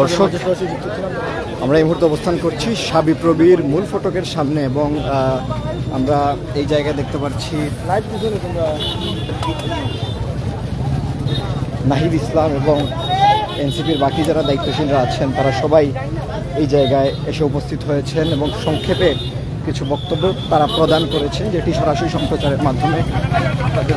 দর্শক, আমরা এই মুহূর্তে অবস্থান করছি সাবিপ্রবির মূল ফটকের সামনে এবং আমরা এই জায়গায় দেখতে পাচ্ছি নাহিদ ইসলাম এবং এনসিপির বাকি যারা দায়িত্বশীলরা আছেন, তারা সবাই এই জায়গায় এসে উপস্থিত হয়েছেন এবং সংক্ষেপে কিছু বক্তব্য তারা প্রদান করেছেন, যেটি সরাসরি সম্প্রচারের মাধ্যমে তাদের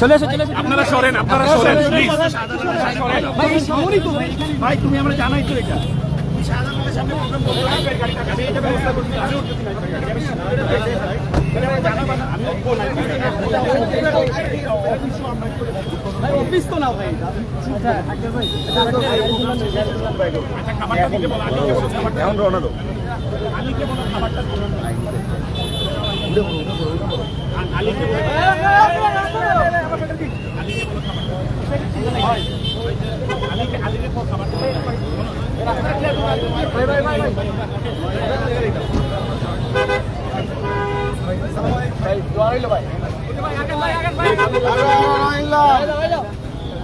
চলে এসো চলে আপনারা সরেন আপনারা সরেন প্লিজ ভাই আমরা জানাই তো ভাই ভাই তুমি আমরা জানাই তো এটা ভাই অফিস তো না ভাই আচ্ছা আচ্ছা ভাই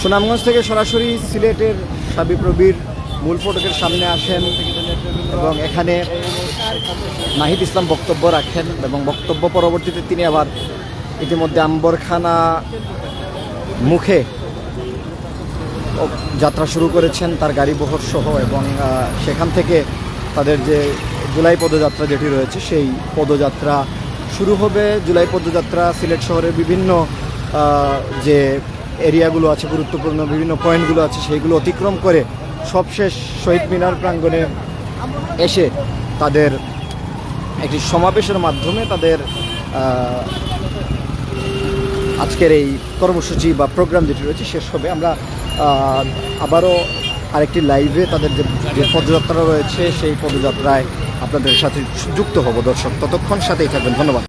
সুনামগঞ্জ থেকে সরাসরি সিলেটের সাবিপ্রবির মূল ফটকের সামনে আসেন এবং এখানে নাহিদ ইসলাম বক্তব্য রাখেন এবং বক্তব্য পরবর্তীতে তিনি আবার ইতিমধ্যে আম্বরখানা মুখে যাত্রা শুরু করেছেন তার গাড়ি বহর সহ এবং সেখান থেকে তাদের যে জুলাই পদযাত্রা যেটি রয়েছে সেই পদযাত্রা শুরু হবে। জুলাই পদযাত্রা সিলেট শহরের বিভিন্ন যে এরিয়াগুলো আছে, গুরুত্বপূর্ণ বিভিন্ন পয়েন্টগুলো আছে, সেইগুলো অতিক্রম করে সবশেষ শহীদ মিনার প্রাঙ্গণে এসে তাদের একটি সমাবেশের মাধ্যমে তাদের আজকের এই কর্মসূচি বা প্রোগ্রাম যেটি রয়েছে শেষ হবে। আমরা আবারও আরেকটি লাইভে তাদের যে পদযাত্রা রয়েছে, সেই পদযাত্রায় আপনাদের সাথে যুক্ত হব দর্শক। ততক্ষণ সাথেই থাকবেন। ধন্যবাদ।